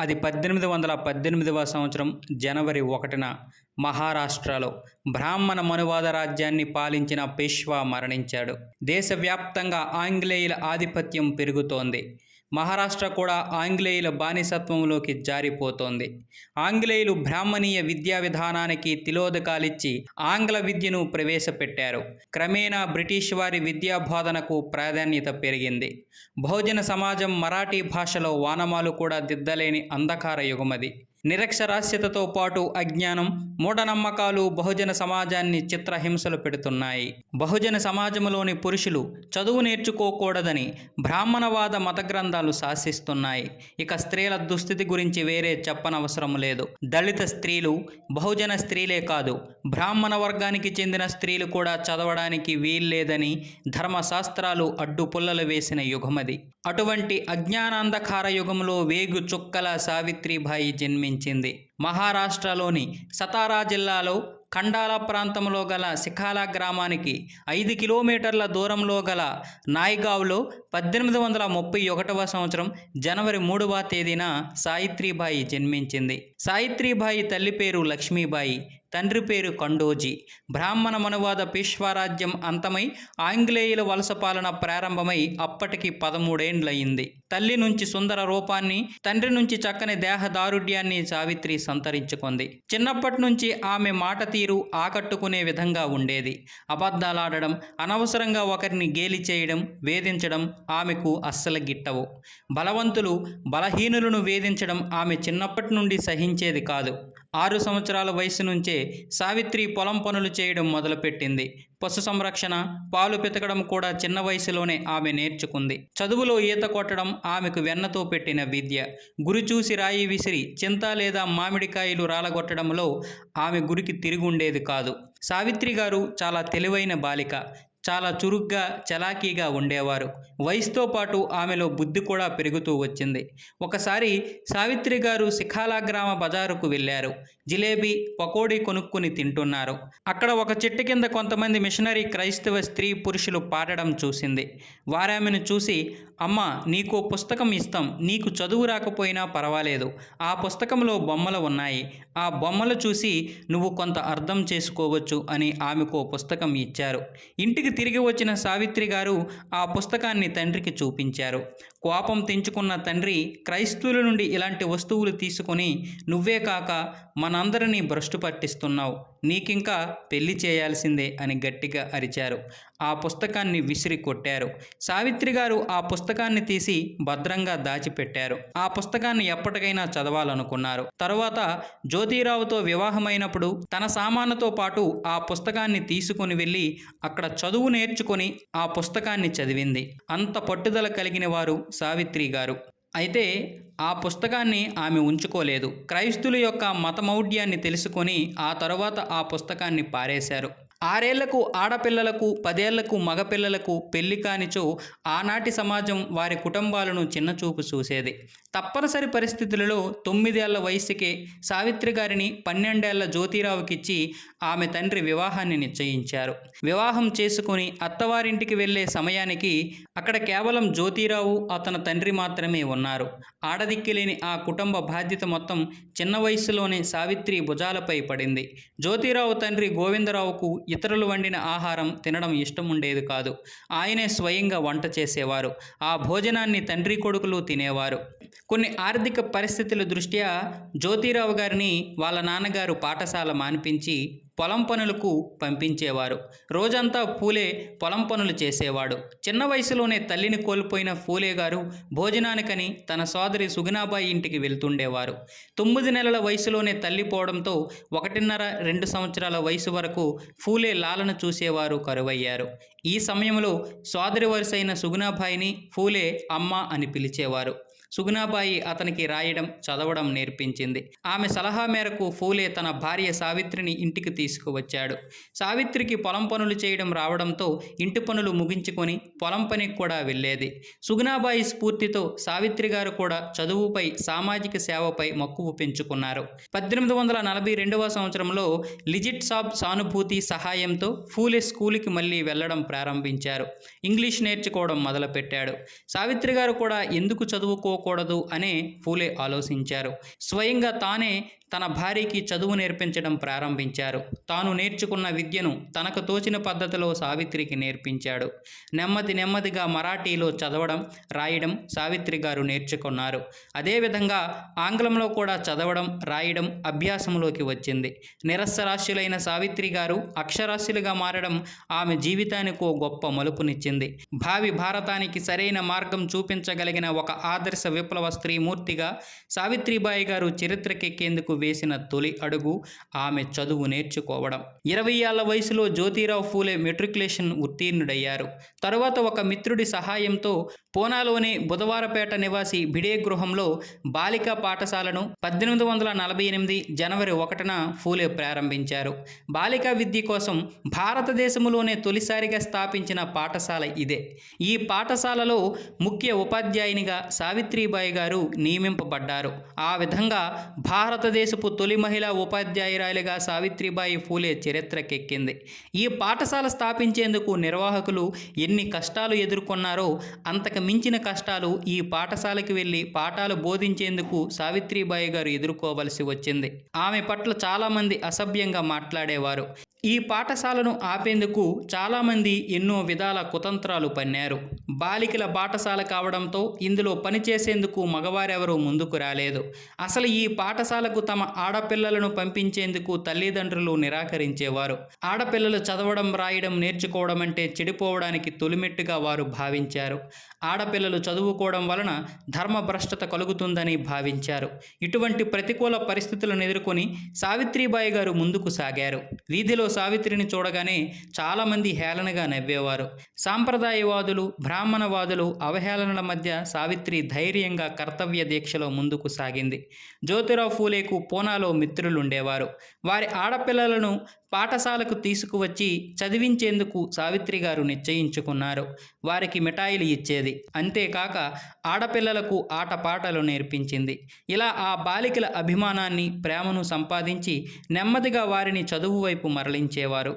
అది పద్దెనిమిది వందల పద్దెనిమిదవ సంవత్సరం జనవరి ఒకటిన మహారాష్ట్రలో బ్రాహ్మణ మనువాద రాజ్యాన్ని పాలించిన పేష్వా మరణించాడు. దేశవ్యాప్తంగా ఆంగ్లేయుల ఆధిపత్యం పెరుగుతోంది. మహారాష్ట్ర కూడా ఆంగ్లేయుల బానిసత్వంలోకి జారిపోతోంది. ఆంగ్లేయులు బ్రాహ్మణీయ విద్యా విధానానికి తిలోదకాలిచ్చి ఆంగ్ల విద్యను ప్రవేశపెట్టారు. క్రమేణా బ్రిటిష్ వారి విద్యాబోధనకు ప్రాధాన్యత పెరిగింది. బహుజన సమాజం మరాఠీ భాషలో వానమాలు కూడా దిద్దలేని అంధకార యుగమది. నిరక్షరాస్యతతో పాటు అజ్ఞానం మూఢనమ్మకాలు బహుజన సమాజాన్ని చిత్రహింసలు పెడుతున్నాయి. బహుజన సమాజంలోని పురుషులు చదువు నేర్చుకోకూడదని బ్రాహ్మణవాద మత గ్రంథాలు శాసిస్తున్నాయి. ఇక స్త్రీల దుస్థితి గురించి వేరే చెప్పనవసరం లేదు. దళిత స్త్రీలు బహుజన స్త్రీలే కాదు బ్రాహ్మణ వర్గానికి చెందిన స్త్రీలు కూడా చదవడానికి వీల్లేదని ధర్మశాస్త్రాలు అడ్డుపుల్లలు వేసిన యుగమది. అటువంటి అజ్ఞానాంధకార యుగంలో వేగు చుక్కల సావిత్రిబాయి జన్మి నిర్మించింది మహారాష్ట్రలోని సతారా జిల్లాలో ఖండాల ప్రాంతంలో గల శిఖాల గ్రామానికి ఐదు కిలోమీటర్ల దూరంలో గల నాయిగావ్లో పద్దెనిమిది వందల ముప్పై ఒకటవ సంవత్సరం జనవరి మూడవ తేదీన సాయిత్రిబాయి జన్మించింది. సాయిత్రిబాయి తల్లి పేరు లక్ష్మీబాయి. తండ్రి పేరు కండోజీ. బ్రాహ్మణ మనువాద పేష్వారాజ్యం అంతమై ఆంగ్లేయుల వలస పాలన ప్రారంభమై అప్పటికి పదమూడేండ్లయింది. తల్లి నుంచి సుందర రూపాన్ని తండ్రి నుంచి చక్కని దేహదారుఢ్యాన్ని సావిత్రి సంతరించుకుంది. చిన్నప్పటి నుంచి ఆమె మాట తీరు ఆకట్టుకునే విధంగా ఉండేది. అబద్ధాలాడడం అనవసరంగా ఒకరిని గేలి చేయడం వేధించడం ఆమెకు అస్సలు గిట్టవు. బలవంతులు బలహీనులను వేధించడం ఆమె చిన్నప్పటి నుండి సహించేది కాదు. ఆరు సంవత్సరాల వయసు నుంచే సావిత్రి పొలం పనులు చేయడం మొదలుపెట్టింది. పశు సంరక్షణ పాలు పితకడం కూడా చిన్న వయసులోనే ఆమె నేర్చుకుంది. చదువులో ఈత కొట్టడం ఆమెకు వెన్నతో పెట్టిన విద్య. గురి చూసి రాయి విసిరి చింత లేదా మామిడికాయలు రాలగొట్టడంలో ఆమె గురికి తిరుగుండేది కాదు. సావిత్రి గారు చాలా తెలివైన బాలిక. చాలా చురుగ్గా చలాకీగా ఉండేవారు. వయసుతో పాటు ఆమెలో బుద్ధి కూడా పెరుగుతూ వచ్చింది. ఒకసారి సావిత్రి గారు శిఖాలా గ్రామ బజారుకు వెళ్ళారు. జిలేబీ పకోడీ కొనుక్కుని తింటున్నారు. అక్కడ ఒక చెట్టు కింద కొంతమంది మిషనరీ క్రైస్తవ స్త్రీ పురుషులు పాడడం చూసింది. వారామెను చూసి అమ్మ నీకు పుస్తకం ఇస్తాం. నీకు చదువు రాకపోయినా పర్వాలేదు. ఆ పుస్తకంలో బొమ్మలు ఉన్నాయి. ఆ బొమ్మలు చూసి నువ్వు కొంత అర్థం చేసుకోవచ్చు అని ఆమెకు పుస్తకం ఇచ్చారు. ఇంటికి తిరిగి వచ్చిన సావిత్రి గారు ఆ పుస్తకాన్ని తండ్రికి చూపించారు. కోపం తెంచుకున్న తండ్రి క్రైస్తవుల నుండి ఇలాంటి వస్తువులు తీసుకొని నువ్వే కాక మనందరినీ భ్రష్టు పట్టిస్తున్నావు. నీకింకా పెళ్ళి చేయాల్సిందే అని గట్టిగా అరిచారు. ఆ పుస్తకాన్ని విసిరి కొట్టారు. సావిత్రి గారు ఆ పుస్తకాన్ని తీసి భద్రంగా దాచిపెట్టారు. ఆ పుస్తకాన్ని ఎప్పటికైనా చదవాలనుకున్నారు. తరువాత జ్యోతిరావుతో వివాహమైనప్పుడు తన సామానుతో పాటు ఆ పుస్తకాన్ని తీసుకుని వెళ్ళి అక్కడ చదువు నేర్చుకొని ఆ పుస్తకాన్ని చదివింది. అంత పట్టుదల కలిగిన వారు సావిత్రి గారు. అయితే ఆ పుస్తకాన్ని ఆమె ఉంచుకోలేదు. క్రైస్తుల యొక్క మతమౌఢ్యాన్ని తెలుసుకొని ఆ తరువాత ఆ పుస్తకాన్ని పారేశారు. ఆరేళ్ళకు ఆడపిల్లలకు పదేళ్ళకు మగపిల్లలకు పెళ్ళి కానిచో ఆనాటి సమాజం వారి కుటుంబాలను చిన్నచూపు చూసేది. తప్పనిసరి పరిస్థితులలో తొమ్మిదేళ్ళ వయసుకే సావిత్రి గారిని పన్నెండేళ్ళ జ్యోతిరావుకిచ్చి ఆమె తండ్రి వివాహాన్ని నిశ్చయించారు. వివాహం చేసుకుని అత్తవారింటికి వెళ్ళే సమయానికి అక్కడ కేవలం జ్యోతిరావు అతని తండ్రి మాత్రమే ఉన్నారు. ఆడదిక్కిలేని ఆ కుటుంబ బాధ్యత మొత్తం చిన్న వయసులోనే సావిత్రి భుజాలపై పడింది. జ్యోతిరావు తండ్రి గోవిందరావుకు ఇతరులు వండిన ఆహారం తినడం ఇష్టం ఉండేది కాదు. ఆయనే స్వయంగా వంట చేసేవారు. ఆ భోజనాన్ని తండ్రి కొడుకులు తినేవారు. కొన్ని ఆర్థిక పరిస్థితుల దృష్ట్యా జ్యోతిరావు గారిని వాళ్ళ నాన్నగారు పాఠశాల మాన్పించి పొలం పనులకు పంపించేవారు. రోజంతా పూలే పొలం పనులు చేసేవాడు. చిన్న వయసులోనే తల్లిని కోల్పోయిన ఫూలే గారు భోజనానికని తన సోదరి సుగుణాబాయి ఇంటికి వెళ్తుండేవారు. తొమ్మిది నెలల వయసులోనే తల్లి పోవడంతో ఒకటిన్నర రెండు సంవత్సరాల వయసు వరకు పూలే లాలను చూసేవారు కరువయ్యారు. ఈ సమయంలో సోదరి వరుసైన సుగుణాబాయిని ఫూలే అమ్మ అని పిలిచేవారు. సుగుణాబాయి అతనికి రాయడం చదవడం నేర్పించింది. ఆమె సలహా మేరకు ఫూలే తన భార్య సావిత్రిని ఇంటికి తీసుకువచ్చాడు. సావిత్రికి పొలం పనులు చేయడం రావడంతో ఇంటి పనులు ముగించుకొని పొలం పనికి కూడా వెళ్ళేది. సుగుణాబాయి స్ఫూర్తితో సావిత్రి గారు కూడా చదువుపై సామాజిక సేవపై మక్కువ పెంచుకున్నారు. పద్దెనిమిది వందల నలభై రెండవ సంవత్సరంలో లిజిట్ సాబ్ సానుభూతి సహాయంతో ఫూలే స్కూల్కి మళ్ళీ వెళ్ళడం ప్రారంభించారు. ఇంగ్లీష్ నేర్చుకోవడం మొదలుపెట్టాడు. సావిత్రి గారు కూడా ఎందుకు చదువుకో చదువుకోకూడదు అనే ఫూలే ఆలోచించారు స్వయంగా తానే తన భార్యకి చదువు నేర్పించడం ప్రారంభించారు. తాను నేర్చుకున్న విద్యను తనకు తోచిన పద్ధతిలో సావిత్రికి నేర్పించాడు. నెమ్మది నెమ్మదిగా మరాఠీలో చదవడం రాయడం సావిత్రి గారు నేర్చుకున్నారు. అదేవిధంగా ఆంగ్లంలో కూడా చదవడం రాయడం అభ్యాసంలోకి వచ్చింది. నిరస్సరాస్యులైన సావిత్రి గారు అక్షరాస్యులుగా మారడం ఆమె జీవితానికి ఓ గొప్ప మలుపునిచ్చింది. భావి భారతానికి సరైన మార్గం చూపించగలిగిన ఒక ఆదర్శ విప్లవ స్త్రీమూర్తిగా సావిత్రిబాయి గారు చరిత్రకెక్కేందుకు వేసిన తొలి అడుగు ఆమె చదువు నేర్చుకోవడం. ఇరవై ఏళ్ళ వయసులో జ్యోతిరావు ఫూలే మెట్రికులేషన్ ఉత్తీర్ణుడయ్యారు. తరువాత ఒక మిత్రుడి సహాయంతో పూనాలోని బుధవారపేట నివాసి బిడే గృహంలో బాలికా పాఠశాలను పద్దెనిమిది వందల నలభై ఎనిమిది జనవరి ఒకటిన ఫూలే ప్రారంభించారు. బాలికా విద్య కోసం భారతదేశంలోనే తొలిసారిగా స్థాపించిన పాఠశాల ఇదే. ఈ పాఠశాలలో ముఖ్య ఉపాధ్యాయునిగా సావిత్రిబాయి గారు నియమింపబడ్డారు. ఆ విధంగా భారతదేశ భారతదేశపు తొలి మహిళా ఉపాధ్యాయురాలిగా సావిత్రిబాయి ఫూలే చరిత్రకెక్కింది. ఈ పాఠశాల స్థాపించేందుకు నిర్వాహకులు ఎన్ని కష్టాలు ఎదుర్కొన్నారో అంతకు మించిన కష్టాలు ఈ పాఠశాలకి వెళ్ళి పాఠాలు బోధించేందుకు సావిత్రిబాయి గారు ఎదుర్కోవలసి వచ్చింది. ఆమె పట్ల చాలామంది అసభ్యంగా మాట్లాడేవారు. ఈ పాఠశాలను ఆపేందుకు చాలామంది ఎన్నో విధాల కుతంత్రాలు పన్నారు. బాలికల పాఠశాల కావడంతో ఇందులో పనిచేసేందుకు మగవారెవరూ ముందుకు రాలేదు. అసలు ఈ పాఠశాలకు తమ ఆడపిల్లలను పంపించేందుకు తల్లిదండ్రులు నిరాకరించేవారు. ఆడపిల్లలు చదవడం రాయడం నేర్చుకోవడం అంటే చెడిపోవడానికి తొలిమెట్టుగా వారు భావించారు. ఆడపిల్లలు చదువుకోవడం వలన ధర్మభ్రష్టత కలుగుతుందని భావించారు. ఇటువంటి ప్రతికూల పరిస్థితులను ఎదుర్కొని సావిత్రిబాయి గారు ముందుకు సాగారు. వీధిలో సావిత్రిని చూడగానే చాలామంది హేళనగా నవ్వేవారు. సాంప్రదాయవాదులు బ్రాహ్మణవాదులు అవహేళనల మధ్య సావిత్రి ధైర్యంగా కర్తవ్య దీక్షలో ముందుకు సాగింది. జ్యోతిరావు ఫూలేకు పూనాలో మిత్రులుండేవారు. వారి ఆడపిల్లలను పాఠశాలకు తీసుకువచ్చి చదివించేందుకు సావిత్రి గారు నిశ్చయించుకున్నారు. వారికి మిఠాయిలు ఇచ్చేది. అంతేకాక ఆడపిల్లలకు ఆటపాటలు నేర్పించింది. ఇలా ఆ బాలికల అభిమానాన్ని ప్రేమను సంపాదించి నెమ్మదిగా వారిని చదువు వైపు మరలించేవారు.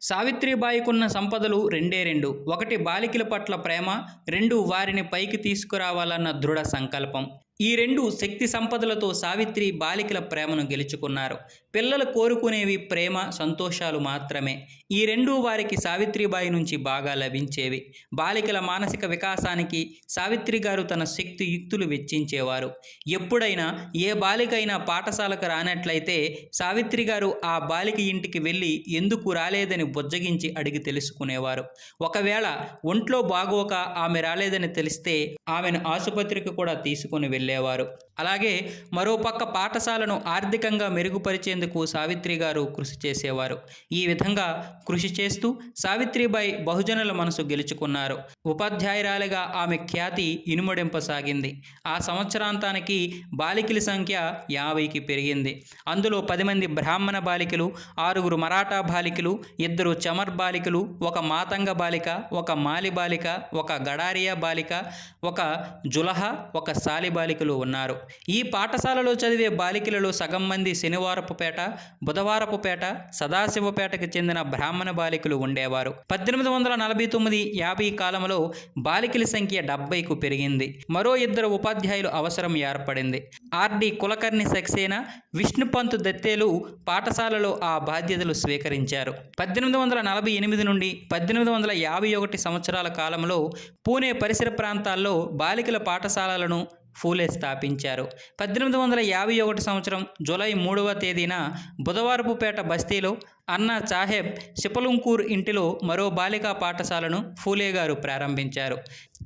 సావిత్రిబాయికున్న సంపదలు రెండే రెండు. ఒకటి బాలికల పట్ల ప్రేమ రెండు వారిని పైకి తీసుకురావాలన్న దృఢ సంకల్పం. ఈ రెండు శక్తి సంపదలతో సావిత్రి బాలికల ప్రేమను గెలుచుకున్నారు. పిల్లలు కోరుకునేవి ప్రేమ సంతోషాలు మాత్రమే. ఈ రెండు వారికి సావిత్రిబాయి నుంచి బాగా లభించేవి. బాలికల మానసిక వికాసానికి సావిత్రి గారు తన శక్తి యుక్తులు వెచ్చించేవారు. ఎప్పుడైనా ఏ బాలిక అయినా పాఠశాలకు రానట్లయితే సావిత్రి గారు ఆ బాలిక ఇంటికి వెళ్ళి ఎందుకు రాలేదని బుజ్జగించి అడిగి తెలుసుకునేవారు. ఒకవేళ ఒంట్లో బాగోక ఆమె రాలేదని తెలిస్తే ఆమెను ఆసుపత్రికి కూడా తీసుకుని వెళ్ళేవారు. అలాగే మరోపక్క పాఠశాలను ఆర్థికంగా మెరుగుపరిచేందుకు సావిత్రి గారు కృషి చేసేవారు. ఈ విధంగా కృషి చేస్తూ సావిత్రిబాయి బహుజనుల మనసు గెలుచుకున్నారు. ఉపాధ్యాయురాలిగా ఆమె ఖ్యాతి ఇనుమడింపసాగింది. ఆ సంవత్సరాంతానికి బాలికల సంఖ్య యాభైకి పెరిగింది. అందులో పది మంది బ్రాహ్మణ బాలికలు ఆరుగురు మరాఠా బాలికలు ఇద్దరు చమర్ బాలికలు ఒక మాతంగ బాలిక ఒక మాలి బాలిక ఒక గడారియా బాలిక ఒక జులహ ఒక సాలి బాలికలు ఉన్నారు. ఈ పాఠశాలలో చదివే బాలికలలో సగం మంది శనివారపుపేట బుధవారపుపేట సదాశివపేటకు చెందిన బ్రాహ్మణ బాలికలు ఉండేవారు. పద్దెనిమిది వందల నలభై తొమ్మిది యాభై కాలంలో బాలికల సంఖ్య డెబ్బైకు పెరిగింది. మరో ఇద్దరు ఉపాధ్యాయులు అవసరం ఏర్పడింది. ఆర్డి కులకర్ణి సక్సేనా విష్ణుపంత్ దత్తేలు పాఠశాలలో ఆ బాధ్యతలు స్వీకరించారు. పద్దెనిమిది వందల నలభై ఎనిమిది నుండి పద్దెనిమిది వందల యాభై ఒకటి సంవత్సరాల కాలంలో పూణే పరిసర ప్రాంతాల్లో బాలికల పాఠశాలలను ఫూలే స్థాపించారు. పద్దెనిమిది వందల యాభై ఒకటి సంవత్సరం జూలై మూడవ తేదీన బుధవారపుపేట బస్తీలో అన్నా సాహెబ్ సిపలుంకూర్ ఇంటిలో మరో బాలికా పాఠశాలను ఫూలే గారు ప్రారంభించారు.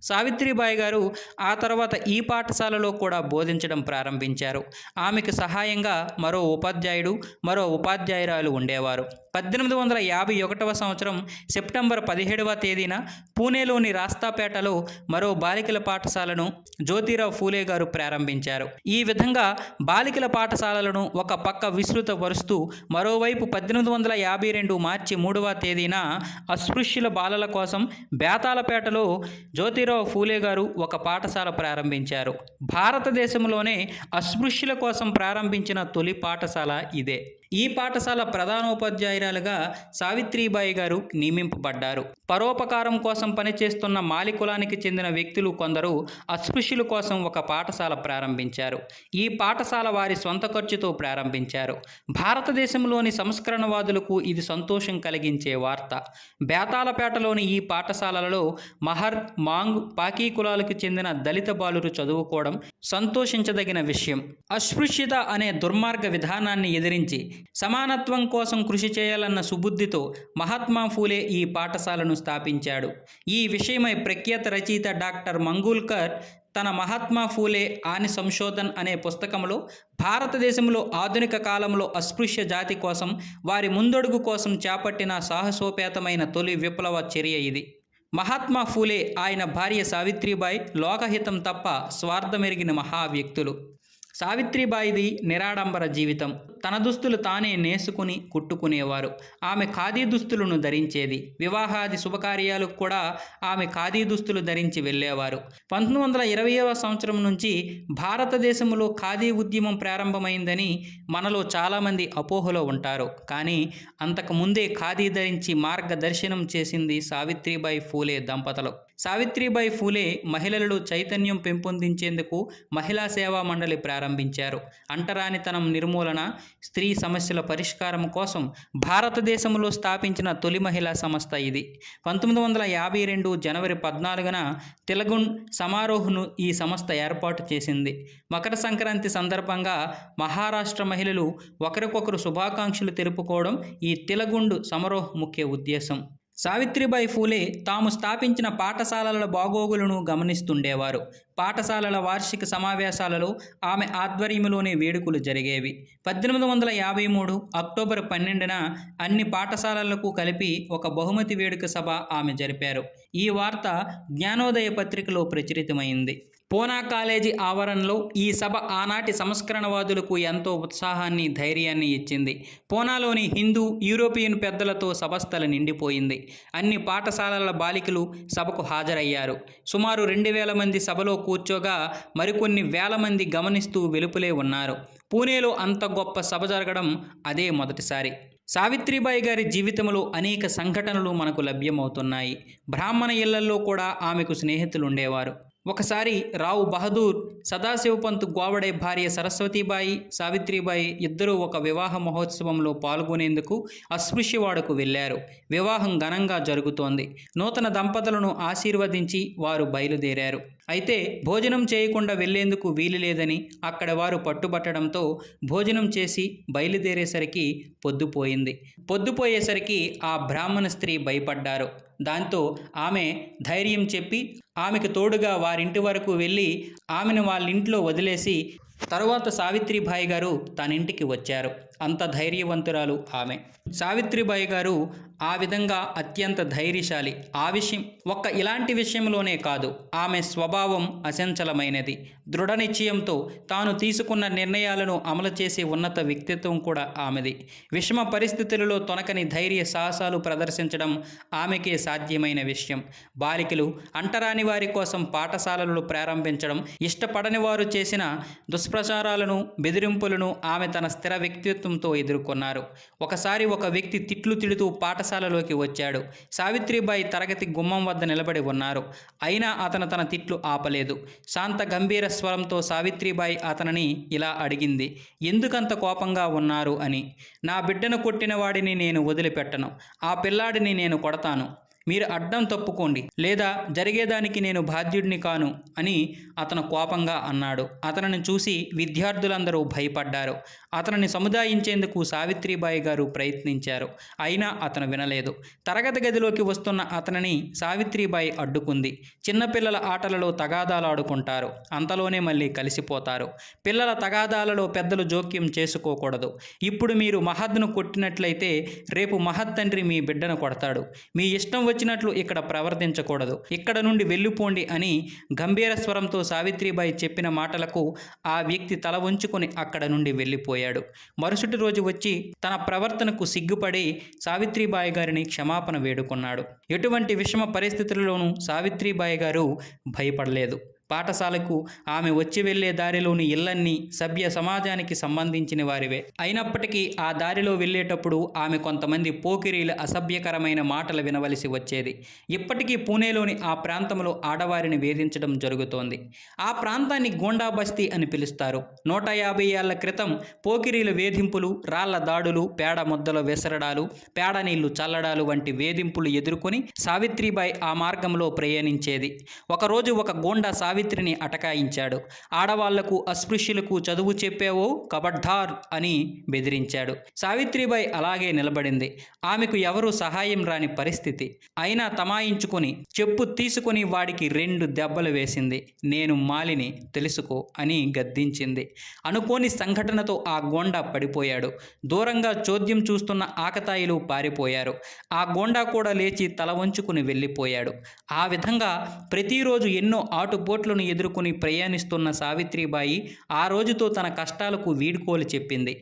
సావిత్రిబాయి గారు ఆ తర్వాత ఈ పాఠశాలలో కూడా బోధించడం ప్రారంభించారు. ఆమెకు సహాయంగా మరో ఉపాధ్యాయుడు మరో ఉపాధ్యాయురాలు ఉండేవారు. పద్దెనిమిది వందల యాభై ఒకటవ సంవత్సరం సెప్టెంబర్ పదిహేడవ తేదీన పూణేలోని రాస్తాపేటలో మరో బాలికల పాఠశాలను జ్యోతిరావు ఫూలే గారు ప్రారంభించారు. ఈ విధంగా బాలికల పాఠశాలలను ఒక పక్క విస్తృతపరుస్తూ మరోవైపు పద్దెనిమిది వందల యాభై రెండు మార్చి మూడవ తేదీన అస్పృశ్యుల బాలల కోసం బేతాలపేటలో జ్యోతిరావు ఫూలే గారు ఒక పాఠశాల ప్రారంభించారు. భారతదేశంలోనే అస్పృశ్యుల కోసం ప్రారంభించిన తొలి పాఠశాల ఇదే. ఈ పాఠశాల ప్రధానోపాధ్యాయురాలుగా సావిత్రిబాయి గారు నియమింపబడ్డారు. పరోపకారం కోసం పనిచేస్తున్న మాలి కులానికి చెందిన వ్యక్తులు కొందరు అస్పృశ్యుల కోసం ఒక పాఠశాల ప్రారంభించారు. ఈ పాఠశాల వారి సొంత ఖర్చుతో ప్రారంభించారు. భారతదేశంలోని సంస్కరణవాదులకు ఇది సంతోషం కలిగించే వార్త. బేతాలపేటలోని ఈ పాఠశాలలో మహర్ మాంగ్ పాకీ కులాలకు చెందిన దళిత బాలురు చదువుకోవడం సంతోషించదగిన విషయం. అస్పృశ్యత అనే దుర్మార్గ విధానాన్ని ఎదిరించి సమానత్వం కోసం కృషి చేయాలన్న సుబుద్ధితో మహాత్మా ఫూలే ఈ పాఠశాలను స్థాపించాడు. ఈ విషయమై ప్రఖ్యాత రచయిత డాక్టర్ మంగూల్కర్ తన మహాత్మా ఫూలే ఆని సంశోధన్ అనే పుస్తకంలో భారతదేశంలో ఆధునిక కాలంలో అస్పృశ్య జాతి కోసం వారి ముందడుగు కోసం చేపట్టిన సాహసోపేతమైన తొలి విప్లవ చర్య ఇది. మహాత్మా ఫూలే ఆయన భార్య సావిత్రిబాయి లోకహితం తప్ప స్వార్థమెరిగిన మహా వ్యక్తులు సావిత్రిబాయిది నిరాడంబర జీవితం. తన దుస్తులు తానే నేసుకుని కుట్టుకునేవారు. ఆమె ఖాదీ దుస్తులను ధరించేది. వివాహాది శుభకార్యాలకు కూడా ఆమె ఖాదీ దుస్తులు ధరించి వెళ్ళేవారు. పంతొమ్మిది వందల ఇరవైవ సంవత్సరం నుంచి భారతదేశంలో ఖాదీ ఉద్యమం ప్రారంభమైందని మనలో చాలామంది అపోహలో ఉంటారు. కానీ అంతకు ముందే ఖాదీ ధరించి మార్గదర్శనం చేసింది సావిత్రిబాయి ఫూలే దంపతులు. సావిత్రిబాయి ఫూలే మహిళలలో చైతన్యం పెంపొందించేందుకు మహిళా సేవా మండలి ప్రారంభించారు. అంటరానితనం నిర్మూలన స్త్రీ సమస్యల పరిష్కారం కోసం భారతదేశంలో స్థాపించిన తొలి మహిళా సంస్థ ఇది. పంతొమ్మిది వందల యాభై రెండు జనవరి పద్నాలుగున తిలగున్ సమారోహ్ను ఈ సంస్థ ఏర్పాటు చేసింది. మకర సంక్రాంతి సందర్భంగా మహారాష్ట్ర మహిళలు ఒకరికొకరు శుభాకాంక్షలు తెలుపుకోవడం ఈ తిలగుండు సమారోహ్ ముఖ్య ఉద్దేశం. సావిత్రిబాయి ఫూలే తాము స్థాపించిన పాఠశాలల బాగోగులను గమనిస్తుండేవారు. పాఠశాలల వార్షిక సమావేశాలలో ఆమె ఆధ్వర్యంలోనే వేడుకలు జరిగేవి. పద్దెనిమిది వందల యాభై మూడు అక్టోబర్ పన్నెండున అన్ని పాఠశాలలకు కలిపి ఒక బహుమతి వేడుక సభ ఆమె జరిపారు. ఈ వార్త జ్ఞానోదయ పత్రికలో ప్రచురితమైంది. పూనా కాలేజీ ఆవరణలో ఈ సభ ఆనాటి సంస్కరణవాదులకు ఎంతో ఉత్సాహాన్ని ధైర్యాన్ని ఇచ్చింది. పూనాలోని హిందూ యూరోపియన్ పెద్దలతో సభస్థల నిండిపోయింది. అన్ని పాఠశాలల బాలికలు సభకు హాజరయ్యారు. సుమారు రెండు వేల మంది సభలో కూర్చోగా మరికొన్ని వేల మంది గమనిస్తూ వెలుపులే ఉన్నారు. పూణేలో అంత గొప్ప సభ జరగడం అదే మొదటిసారి. సావిత్రిబాయి గారి జీవితంలో అనేక సంఘటనలు మనకు లభ్యమవుతున్నాయి. బ్రాహ్మణ ఇళ్ళల్లో కూడా ఆమెకు స్నేహితులు ఉండేవారు ఒకసారి రావు బహదూర్ సదాశివపంత్ గోవడే భార్య సరస్వతీబాయి సావిత్రిబాయి ఇద్దరూ ఒక వివాహ మహోత్సవంలో పాల్గొనేందుకు అస్పృశ్యవాడకు వెళ్ళారు. వివాహం ఘనంగా జరుగుతోంది. నూతన దంపతులను ఆశీర్వదించి వారు బయలుదేరారు. అయితే భోజనం చేయకుండా వెళ్ళేందుకు వీలు లేదని అక్కడ వారు పట్టుబట్టడంతో భోజనం చేసి బయలుదేరేసరికి పొద్దుపోయింది. పొద్దుపోయేసరికి ఆ బ్రాహ్మణ స్త్రీ భయపడ్డారు. దాంతో ఆమె ధైర్యం చెప్పి ఆమెకు తోడుగా వారింటి వరకు వెళ్ళి ఆమెను వాళ్ళ ఇంట్లో వదిలేసి తరువాత సావిత్రిబాయి గారు తన ఇంటికి వచ్చారు. అంత ధైర్యవంతురాలు ఆమె. సావిత్రిబాయి గారు ఆ విధంగా అత్యంత ధైర్యశాలి. ఆ విషయం ఒక్క ఇలాంటి విషయంలోనే కాదు ఆమె స్వభావం అచంచలమైనది. దృఢ నిశ్చయంతో తాను తీసుకున్న నిర్ణయాలను అమలు చేసే ఉన్నత వ్యక్తిత్వం కూడా ఆమెది. విషమ పరిస్థితులలో తొనకని ధైర్య సాహసాలు ప్రదర్శించడం ఆమెకే సాధ్యమైన విషయం. బాలికలు అంటరాని వారి కోసం పాఠశాలలు ప్రారంభించడం ఇష్టపడని వారు చేసిన దుష్ప్రచారాలను బెదిరింపులను ఆమె తన స్థిర వ్యక్తిత్వంతో ఎదుర్కొన్నారు. ఒకసారి ఒక వ్యక్తి తిట్లు తిడుతూ పాఠశాలలోకి వచ్చాడు. సావిత్రిబాయి తరగతి గుమ్మం వద్ద నిలబడి ఉన్నారు. అయినా అతను తన తిట్లు ఆపలేదు. శాంత గంభీర స్వరంతో సావిత్రిబాయి అతనిని ఇలా అడిగింది. ఎందుకంత కోపంగా ఉన్నారు? అని. నా బిడ్డను కొట్టిన వాడిని నేను వదిలిపెట్టను. ఆ పిల్లాడిని నేను కొడతాను. మీరు అడ్డం తప్పుకోండి లేదా జరిగేదానికి నేను బాధ్యుడిని కాను అని అతను కోపంగా అన్నాడు. అతనిని చూసి విద్యార్థులందరూ భయపడ్డారు. అతనిని సముదాయించేందుకు సావిత్రిబాయి గారు ప్రయత్నించారు. అయినా అతను వినలేదు. తరగతి గదిలోకి వస్తున్న అతనిని సావిత్రిబాయి అడ్డుకుంది. చిన్నపిల్లల ఆటలలో తగాదాలు ఆడుకుంటారు. అంతలోనే మళ్ళీ కలిసిపోతారు. పిల్లల తగాదాలలో పెద్దలు జోక్యం చేసుకోకూడదు. ఇప్పుడు మీరు మహద్ను కొట్టినట్లయితే రేపు మహత్ తండ్రి మీ బిడ్డను కొడతాడు. మీ ఇష్టం వచ్చినట్లు ఇక్కడ ప్రవర్తించకూడదు. ఇక్కడ నుండి వెళ్ళిపోండి అని గంభీర స్వరంతో సావిత్రిబాయి చెప్పిన మాటలకు ఆ వ్యక్తి తల వంచుకొని అక్కడ నుండి వెళ్ళిపోయాడు. మరుసటి రోజు వచ్చి తన ప్రవర్తనకు సిగ్గుపడి సావిత్రిబాయి గారిని క్షమాపణ వేడుకున్నాడు. ఎటువంటి విషమ పరిస్థితులలోనూ సావిత్రిబాయి గారు భయపడలేదు. పాఠశాలకు ఆమె వచ్చి వెళ్ళే దారిలోని ఇళ్ళన్నీ సభ్య సమాజానికి సంబంధించిన వారివే. అయినప్పటికీ ఆ దారిలో వెళ్ళేటప్పుడు ఆమె కొంతమంది పోకిరీల అసభ్యకరమైన మాటలు వినవలసి వచ్చేది. ఇప్పటికీ పూణేలోని ఆ ప్రాంతంలో ఆడవారిని వేధించడం జరుగుతోంది. ఆ ప్రాంతాన్ని గోండా బస్తీ అని పిలుస్తారు. నూట యాభై ఏళ్ళ క్రితం పోకిరీల వేధింపులు రాళ్ళ దాడులు పేడ ముద్దల విసరడాలు పేడ నీళ్ళు చల్లడాలు వంటి వేధింపులు ఎదుర్కొని సావిత్రిబాయి ఆ మార్గంలో ప్రయాణించేది. ఒకరోజు ఒక గోండా సావిత్రిని అటకాయించాడు. ఆడవాళ్ళకు అస్పృశ్యులకు చదువు చెప్పావో కబడ్డార్ అని బెదిరించాడు. సావిత్రిబాయి అలాగే నిలబడింది. ఆమెకు ఎవరూ సహాయం రాని పరిస్థితి. అయినా తమాయించుకొని చెప్పు తీసుకొని వాడికి రెండు దెబ్బలు వేసింది. నేను మాలిని తెలుసుకో అని గద్దించింది. అనుకోని సంఘటనతో ఆ గోండా పడిపోయాడు. దూరంగా చోద్యం చూస్తున్న ఆకతాయిలు పారిపోయారు. ఆ గోండా కూడా లేచి తల వంచుకుని వెళ్ళిపోయాడు. ఆ విధంగా ప్రతిరోజు ఎన్నో ఆటుపోట్లను ఎదుర్కొని ప్రయాణిస్తున్న సావిత్రిబాయి ఆ రోజుతో తన కష్టాలకు వీడ్కోలు చెప్పింది.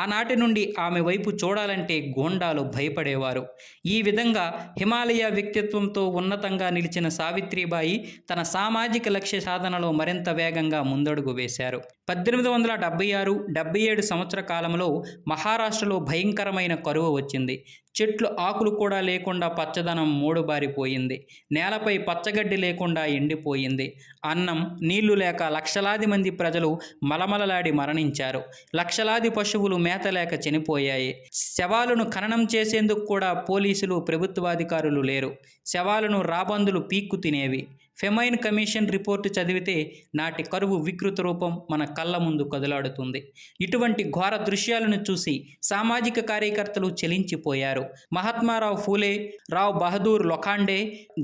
ఆనాటి నుండి ఆమె వైపు చూడాలంటే గోండాలు భయపడేవారు. ఈ విధంగా హిమాలయ వ్యక్తిత్వంతో ఉన్నతంగా నిలిచిన సావిత్రిబాయి తన సామాజిక లక్ష్య సాధనలో మరింత వేగంగా ముందడుగు వేశారు. పద్దెనిమిది వందల డెబ్బై ఆరు డెబ్బై ఏడు సంవత్సర కాలంలో మహారాష్ట్రలో భయంకరమైన కరువు వచ్చింది. చెట్లు ఆకులు కూడా లేకుండా పచ్చదనం మూడుబారిపోయింది. నేలపై పచ్చగడ్డి లేకుండా ఎండిపోయింది. అన్నం నీళ్ళు లేక లక్షలాది మంది ప్రజలు మలమలలాడి మరణించారు. లక్షలాది పశువులు మేత లేక చనిపోయాయి. శవాలను ఖననం చేసేందుకు కూడా పోలీసులు ప్రభుత్వాధికారులు లేరు. శవాలను రాబందులు పీక్కు తినేవి. ఫెమైన్ కమిషన్ రిపోర్టు చదివితే నాటి కరువు వికృత రూపం మన కళ్ళ ముందు కదలాడుతుంది. ఇటువంటి ఘోర దృశ్యాలను చూసి సామాజిక కార్యకర్తలు చెలించిపోయారు. మహాత్మారావు ఫూలే రావ్ బహదూర్ లొఖాండే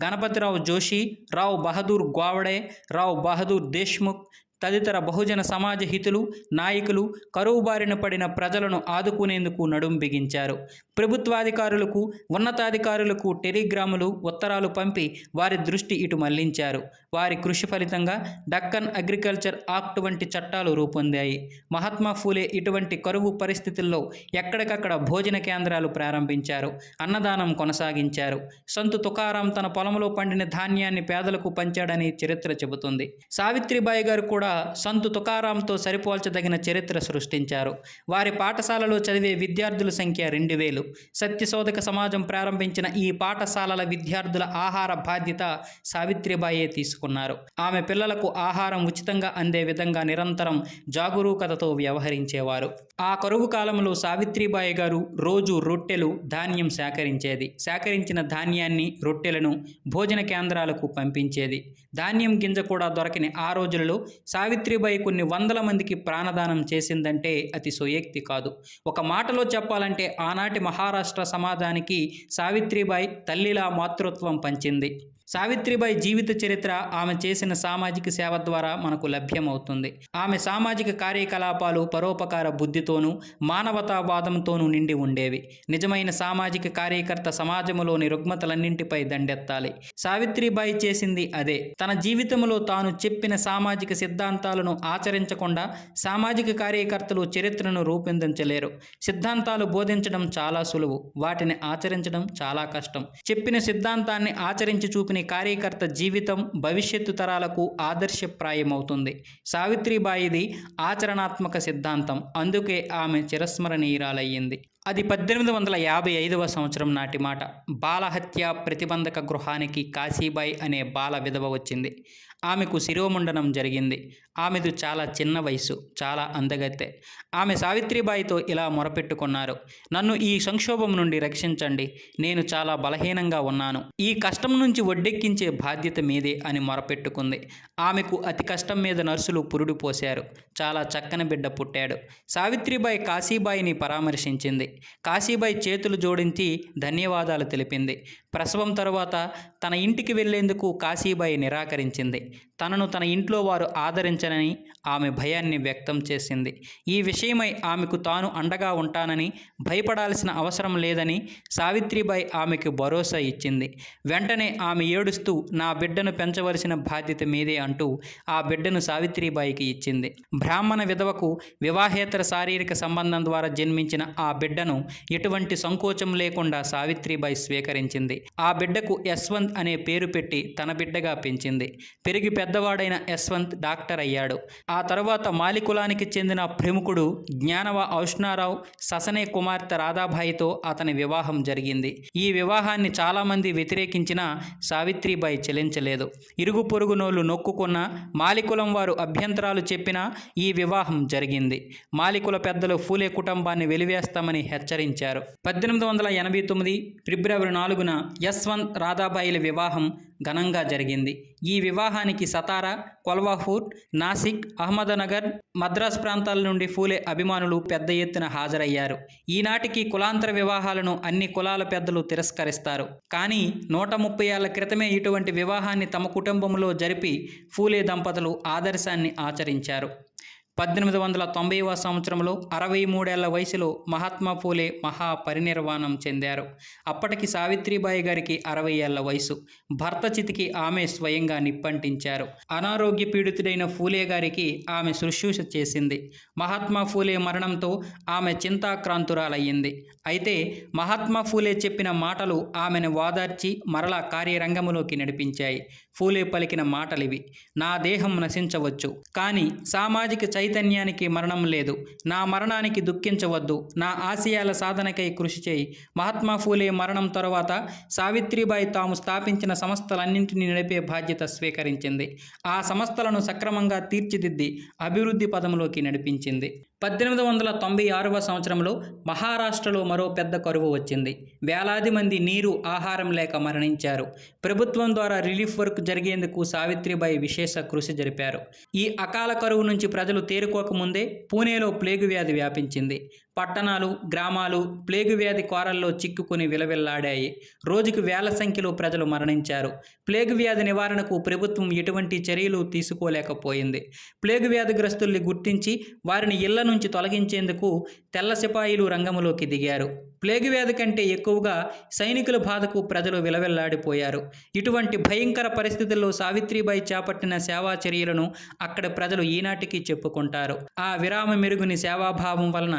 గణపతిరావు జోషి రావ్ బహదూర్ గోవడే రావ్ బహదూర్ దేశ్ముఖ్ తదితర బహుజన సమాజ హితులు నాయకులు కరువు బారిన పడిన ప్రజలను ఆదుకునేందుకు నడుం బిగించారు. ప్రభుత్వాధికారులకు ఉన్నతాధికారులకు టెలిగ్రాములు ఉత్తరాలు పంపి వారి దృష్టి ఇటు మళ్ళించారు. వారి కృషి ఫలితంగా డక్కన్ అగ్రికల్చర్ యాక్ట్ వంటి చట్టాలు రూపొందాయి. మహాత్మా ఫూలే ఇటువంటి కరువు పరిస్థితుల్లో ఎక్కడికక్కడ భోజన కేంద్రాలు ప్రారంభించారు అన్నదానం కొనసాగించారు. సంతు తుకారాం తన పొలంలో పండిన ధాన్యాన్ని పేదలకు పంచాడని చరిత్ర చెబుతుంది. సావిత్రిబాయి గారు కూడా సంతు తుకారాంతో సరిపోల్చదగిన చరిత్ర సృష్టించారు. వారి పాఠశాలలో చదివే విద్యార్థుల సంఖ్య రెండు వేలు. సత్యశోధక సమాజం ప్రారంభించిన ఈ పాఠశాలల విద్యార్థుల ఆహార బాధ్యత సావిత్రిబాయే తీసుకున్నారు. ఆమె పిల్లలకు ఆహారం ఉచితంగా అందే విధంగా నిరంతరం జాగరూకతతో వ్యవహరించేవారు. ఆ కరువు కాలంలో సావిత్రిబాయి గారు రోజు రొట్టెలు ధాన్యం సేకరించేది. సేకరించిన ధాన్యాన్ని రొట్టెలను భోజన కేంద్రాలకు పంపించేది. ధాన్యం గింజ కూడా దొరకని ఆ రోజులలో సావిత్రిబాయి కొన్ని వందల మందికి ప్రాణదానం చేసిందంటే అతి సోయక్తి కాదు. ఒక మాటలో చెప్పాలంటే ఆనాటి మహారాష్ట్ర సమాజానికి సావిత్రిబాయి తల్లిలా మాతృత్వం పంచింది. సావిత్రిబాయి జీవిత చరిత్ర ఆమె చేసిన సామాజిక సేవ ద్వారా మనకు లభ్యమవుతుంది. ఆమె సామాజిక కార్యకలాపాలు పరోపకార బుద్ధితోనూ మానవతావాదంతోనూ నిండి ఉండేవి. నిజమైన సామాజిక కార్యకర్త సమాజంలోని రుగ్మతలన్నింటిపై దండెత్తాలి. సావిత్రిబాయి చేసింది అదే. తన జీవితంలో తాను చెప్పిన సామాజిక సిద్ధాంతాలను ఆచరించకుండా సామాజిక కార్యకర్తలు చరిత్రను రూపొందించలేరు. సిద్ధాంతాలు బోధించడం చాలా సులువు. వాటిని ఆచరించడం చాలా కష్టం. చెప్పిన సిద్ధాంతాన్ని ఆచరించి చూపిన కార్యకర్త జీవితం భవిష్యత్తు తరాలకు ఆదర్శప్రాయమవుతుంది. సావిత్రిబాయిది ఆచరణాత్మక సిద్ధాంతం. అందుకే ఆమె చిరస్మరణీయురాలయ్యింది. అది పద్దెనిమిది వందల యాభై ఐదవ సంవత్సరం నాటి మాట. బాలహత్య ప్రతిబంధక గృహానికి కాశీబాయి అనే బాల విధవ వచ్చింది. ఆమెకు శిరోముండనం జరిగింది. ఆమెదు చాలా చిన్న వయసు చాలా అందగత్తె. ఆమె సావిత్రిబాయితో ఇలా మొరపెట్టుకున్నారు. నన్ను ఈ సంక్షోభం నుండి రక్షించండి. నేను చాలా బలహీనంగా ఉన్నాను. ఈ కష్టం నుంచి ఒడ్డెక్కించే బాధ్యత మీదే అని మొరపెట్టుకుంది. ఆమెకు అతి కష్టం మీద నర్సులు పురుడు పోశారు. చాలా చక్కని బిడ్డ పుట్టాడు. సావిత్రిబాయి కాశీబాయిని పరామర్శించింది. కాశీబాయి చేతులు జోడించి ధన్యవాదాలు తెలిపింది. ప్రసవం తరువాత తన ఇంటికి వెళ్ళేందుకు కాశీబాయి నిరాకరించింది. తనను తన ఇంట్లో వారు ఆదరించనని ఆమె భయాన్ని వ్యక్తం చేసింది. ఈ విషయమై ఆమెకు తాను అండగా ఉంటానని భయపడాల్సిన అవసరం లేదని సావిత్రిబాయి ఆమెకు భరోసా ఇచ్చింది. వెంటనే ఆమె ఏడుస్తూ నా బిడ్డను పెంచవలసిన బాధ్యత మీదే అంటూ ఆ బిడ్డను సావిత్రిబాయికి ఇచ్చింది. బ్రాహ్మణ విధవకు వివాహేతర శారీరక సంబంధం ద్వారా జన్మించిన ఆ బిడ్డను ఎటువంటి సంకోచం లేకుండా సావిత్రిబాయి స్వీకరించింది. ఆ బిడ్డకు యశ్వంత్ అనే పేరు పెట్టి తన బిడ్డగా పెంచింది. పెరిగి పెద్దవాడైన యశ్వంత్ డాక్టర్ అయ్యాడు. ఆ తర్వాత మాలికులానికి చెందిన ప్రముఖుడు జ్ఞానవ ఔష్ణారావు ససనే కుమార్తె రాధాబాయితో అతని వివాహం జరిగింది. ఈ వివాహాన్ని చాలామంది వ్యతిరేకించినా సావిత్రిబాయి చెలించలేదు. ఇరుగు పొరుగునోళ్ళు నొక్కుకున్న మాలికులం వారు అభ్యంతరాలు చెప్పినా ఈ వివాహం జరిగింది. మాలికుల పెద్దలు ఫూలే కుటుంబాన్ని వెలివేస్తామని హెచ్చరించారు. పద్దెనిమిది వందల ఎనభై తొమ్మిది ఫిబ్రవరి నాలుగున యశ్వంత్ రాధాబాయిల వివాహం ఘనంగా జరిగింది. ఈ వివాహానికి సతారా కొల్వాహూర్ నాసిక్ అహ్మదనగర్ మద్రాస్ ప్రాంతాల నుండి ఫూలే అభిమానులు పెద్ద ఎత్తున హాజరయ్యారు. ఈనాటికి కులాంతర వివాహాలను అన్ని కులాల పెద్దలు తిరస్కరిస్తారు. కానీ నూట ముప్పై ఏళ్ళ క్రితమే ఇటువంటి వివాహాన్ని తమ కుటుంబంలో జరిపి ఫూలే దంపతులు ఆదర్శాన్ని ఆచరించారు. పద్దెనిమిది వందల తొంభైవ సంవత్సరంలో అరవై మూడేళ్ళ వయసులో మహాత్మా ఫూలే మహా పరినిర్వాణం చెందారు. అప్పటికి సావిత్రిబాయి గారికి అరవై ఏళ్ళ వయసు. భర్త చితికి ఆమె స్వయంగా నిప్పంటించారు. అనారోగ్య పీడితుడైన ఫూలే గారికి ఆమె శుశ్రూష చేసింది. మహాత్మా ఫూలే మరణంతో ఆమె చింతాక్రాంతురాలయ్యింది. అయితే మహాత్మా ఫూలే చెప్పిన మాటలు ఆమెను వాదార్చి మరలా కార్యరంగములోకి నడిపించాయి. ఫూలే పలికిన మాటలివి. నా దేహం నశించవచ్చు. కానీ సామాజిక చైతన్యానికి మరణం లేదు. నా మరణానికి దుఃఖించవద్దు. నా ఆశయాల సాధనకై కృషి చేయి. మహాత్మా ఫూలే మరణం తరువాత సావిత్రిబాయి తాము స్థాపించిన సంస్థలన్నింటినీ నడిపే బాధ్యత స్వీకరించింది. ఆ సంస్థలను సక్రమంగా తీర్చిదిద్ది అభివృద్ధి పదంలోకి నడిపించింది. పద్దెనిమిది వందల తొంభై ఆరవ సంవత్సరంలో మహారాష్ట్రలో మరో పెద్ద కరువు వచ్చింది. వేలాది మంది నీరు ఆహారం లేక మరణించారు. ప్రభుత్వం ద్వారా రిలీఫ్ వర్క్ జరిగేందుకు సావిత్రిబాయి విశేష కృషి జరిపారు. ఈ అకాల కరువు నుంచి ప్రజలు తేరుకోకముందే పూణేలో ప్లేగు వ్యాధి వ్యాపించింది. పట్టణాలు గ్రామాలు ప్లేగు వ్యాధి కోరల్లో చిక్కుకుని విలవిల్లాడాయి. రోజుకు వేల సంఖ్యలో ప్రజలు మరణించారు. ప్లేగు వ్యాధి నివారణకు ప్రభుత్వం ఎటువంటి చర్యలు తీసుకోలేకపోయింది. ప్లేగు వ్యాధిగ్రస్తుల్ని గుర్తించి వారిని ఇళ్ళ నుంచి తొలగించేందుకు తెల్ల సిపాయిలు రంగంలోకి దిగారు. ప్లేగు వ్యాధి కంటే ఎక్కువగా సైనికుల బాధకు ప్రజలు విలవిల్లాడిపోయారు. ఇటువంటి భయంకర పరిస్థితుల్లో సావిత్రిబాయి చేపట్టిన సేవా చర్యలను అక్కడ ప్రజలు ఈనాటికి చెప్పుకుంటారు. ఆ విరామ మెరుగుని సేవాభావం వలన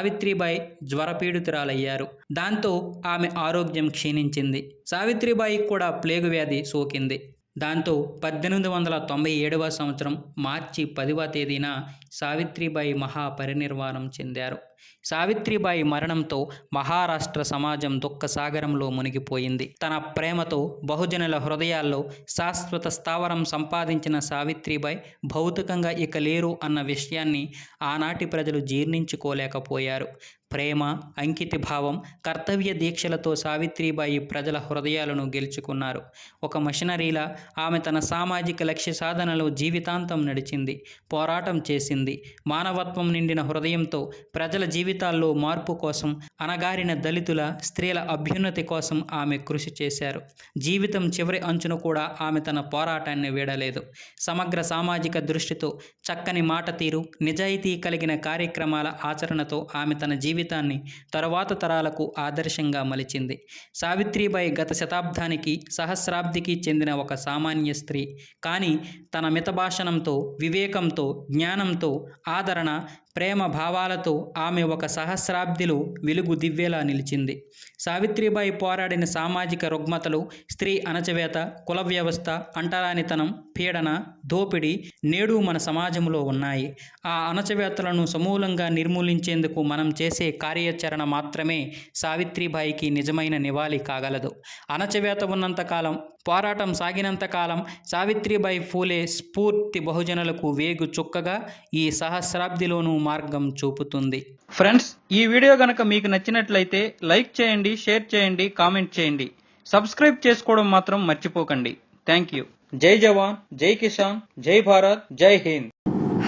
సావిత్రిబాయి జ్వరపీడితురాలయ్యారు. దాంతో ఆమె ఆరోగ్యం క్షీణించింది. సావిత్రిబాయికి కూడా ప్లేగు వ్యాధి సోకింది. దాంతో పద్దెనిమిది వందల తొంభై ఏడవ సంవత్సరం మార్చి పదివ తేదీన సావిత్రిబాయి మహాపరినిర్వాణం చెందారు. సావిత్రిబాయి మరణంతో మహారాష్ట్ర సమాజం దుఃఖసాగరంలో మునిగిపోయింది. తన ప్రేమతో బహుజనుల హృదయాల్లో శాశ్వత స్థావరం సంపాదించిన సావిత్రిబాయి భౌతికంగా ఇక లేరు అన్న విషయాన్ని ఆనాటి ప్రజలు జీర్ణించుకోలేకపోయారు. ప్రేమ అంకితి భావం కర్తవ్య దీక్షలతో సావిత్రిబాయి ప్రజల హృదయాలను గెలుచుకున్నారు. ఒక మిషనరీలా ఆమె తన సామాజిక లక్ష్య సాధనలో జీవితాంతం నడిచింది. పోరాటం చేసింది. మానవత్వం నిండిన హృదయంతో ప్రజల జీవితాల్లో మార్పు కోసం అణగారిన దళితుల స్త్రీల అభ్యున్నతి కోసం ఆమె కృషి చేశారు. జీవితం చివరి అంచున కూడా ఆమె తన పోరాటాన్ని వీడలేదు. సమగ్ర సామాజిక దృష్టితో చక్కని మాట తీరు నిజాయితీ కలిగిన కార్యక్రమాల ఆచరణతో ఆమె తన జీవితాన్ని తరువాత తరాలకు ఆదర్శంగా మలిచింది. సావిత్రిబాయి గత శతాబ్దానికి సహస్రాబ్దికి చెందిన ఒక సామాన్య స్త్రీ. కానీ తన మితభాషణంతో వివేకంతో జ్ఞానంతో ఆదరణ ప్రేమ భావాలతో ఆమె ఒక సహస్రాబ్దిలో వెలుగు దివ్వేలా నిలిచింది. సావిత్రిబాయి పోరాడిన సామాజిక రుగ్మతలు స్త్రీ అణచవేత కుల వ్యవస్థ అంటరానితనం పీడన దోపిడీ నేడు మన సమాజంలో ఉన్నాయి. ఆ అణచవేతలను సమూలంగా నిర్మూలించేందుకు మనం చేసే కార్యాచరణ మాత్రమే సావిత్రిబాయికి నిజమైన నివాళి కాగలదు. అణచవేత ఉన్నంతకాలం పోరాటం సాగినంతకాలం సావిత్రిబాయి ఫూలే స్ఫూర్తి బహుజనులకు వేగు చుక్కగా ఈ సహస్రాబ్దిలోనూ మార్గం చూపుతుంది. ఫ్రెండ్స్ ఈ వీడియో గనక మీకు నచ్చినట్లయితే లైక్ చేయండి షేర్ చేయండి కామెంట్ చేయండి. సబ్స్క్రైబ్ చేసుకోవడం మాత్రం మర్చిపోకండి. Thank you. జై జవాన్ జై కిసాన్ జై భారత్ జై Hind.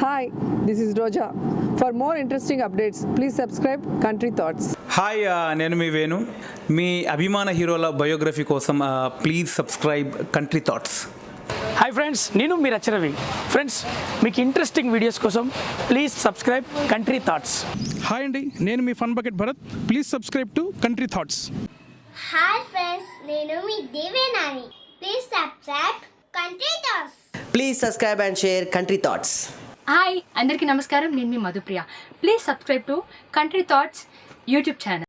Hi, this is Roja. For more interesting updates, please subscribe Country Thoughts. Hi నేను మీ వేణు. మీ అభిమాన హీరోల బయోగ్రఫీ కోసం please subscribe country thoughts hi friends నేను మీ రచరవి ఫ్రెండ్స్ మీకు ఇంట్రెస్టింగ్ వీడియోస్ కోసం please subscribe country thoughts hi అండి నేను మీ fun bucket Bharat please subscribe to country thoughts hi friends నేను మీ దేవేనాని please subscribe country thoughts Please subscribe and share Country Thoughts. Hi అందరికీ నమస్కారం. నేను మీ Madhupriya. Please subscribe to country thoughts YouTube channel